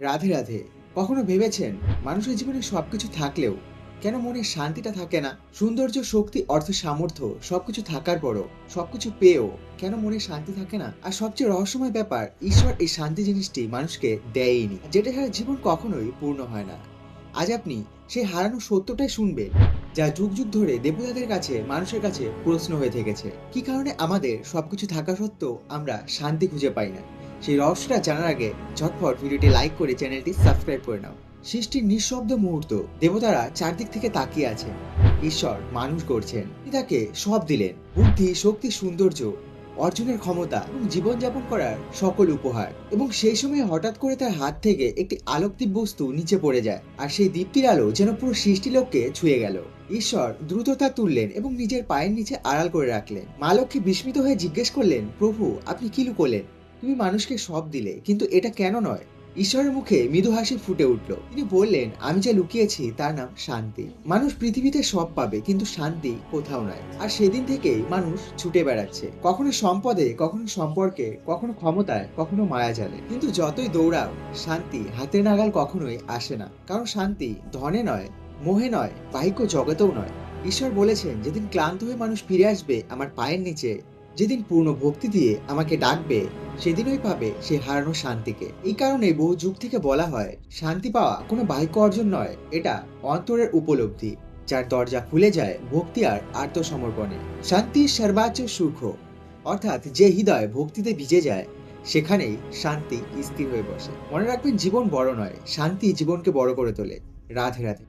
রাধে রাধে, কখনো ভেবেছেন মানুষের জীবনে সবকিছু থাকলেও কেন মনে শান্তিটা থাকে না? সৌন্দর্য, শক্তি, অর্থ, সামর্থ্য সবকিছু থাকার পরও, সবকিছু পেয়েও কেন মনে শান্তি থাকে না? আর সবচেয়ে রহস্যময় ব্যাপার, ঈশ্বর এই শান্তি জিনিসটি মানুষকে দেয়নি, যেটা ছাড়া জীবন কখনোই পূর্ণ হয় না। আজ আপনি সেই হারানো সত্যটাই শুনবেন, যা যুগ যুগ ধরে দেবতাদের কাছে, মানুষের কাছে প্রশ্ন হয়ে থেকেছে। কি কারণে আমাদের সবকিছু থাকা সত্ত্বেও আমরা শান্তি খুঁজে পাই না? সেই রহস্যটা জানার আগে ঝটফট ভিডিওটি লাইক করে চ্যানেলটি সাবস্ক্রাইব করে নাও। সৃষ্টির নিঃশব্দ মুহূর্ত, দেবতারা চারদিক থেকে তাকিয়ে আছেন। ঈশ্বর মানুষ করছেন তাকে সব দিলেন। বুদ্ধি, শক্তি, সৌন্দর্য, অর্জনের ক্ষমতা এবং জীবনযাপন করার সকল উপহার। এবং সেই সময় হঠাৎ করে তার হাত থেকে একটি আলোকদীপ বস্তু নিচে পড়ে যায় আর সেই দীপ্তির আলো যেন পুরো সৃষ্টি লোককে ছুঁয়ে গেল। ঈশ্বর দ্রুত তা তুললেন এবং নিজের পায়ের নিচে আড়াল করে রাখলেন। মা লক্ষ্মী বিস্মিত হয়ে জিজ্ঞেস করলেন, প্রভু, আপনি কি লুকোলেন? তুমি মানুষকে সব দিলে, কিন্তু এটা কেন নয়? ঈশ্বরের মুখে মৃদু হাসি ফুটে উঠল। তিনি বললেন, আমি যা লুকিয়েছি, তার নাম শান্তি। মানুষ পৃথিবীতে সব পাবে, কিন্তু শান্তি কোথাও নয় আর সেদিন থেকেই মানুষ ছুটে বেড়াচ্ছে। কখনো সম্পদে, কখনো সম্পর্কে, কখনো ক্ষমতায়, কখনো মায়াজালে কিন্তু যতই দৌড়াও, শান্তি হাতের নাগাল কখনোই আসে না। কারণ শান্তি ধনে নয়, মোহে নয়, বাহিক্য জগতেও নয়। ঈশ্বর বলেছেন, যেদিন ক্লান্ত হয়ে মানুষ ফিরে আসবে, আমার পায়ের নিচে যেদিন পূর্ণ ভক্তি দিয়ে আমাকে ডাকবে, সেদিনই পাবে সে হারানো শান্তিকে। এই কারণে বহু যুগ থেকে বলা হয়, শান্তি পাওয়া কোনো বাহিক অর্জন নয়, এটা অন্তরের উপলব্ধি, যার দরজা খুলে যায় ভক্তি আর আত্মসমর্পণে। শান্তি সর্বাচ্য সুখ, অর্থাৎ যে হৃদয় ভক্তিতে ভিজে যায়, সেখানেই শান্তি স্থির হয়ে বসে। মনে রাখবেন, জীবন বড় নয়, শান্তি জীবনকে বড় করে তোলে। রাধে রাধে।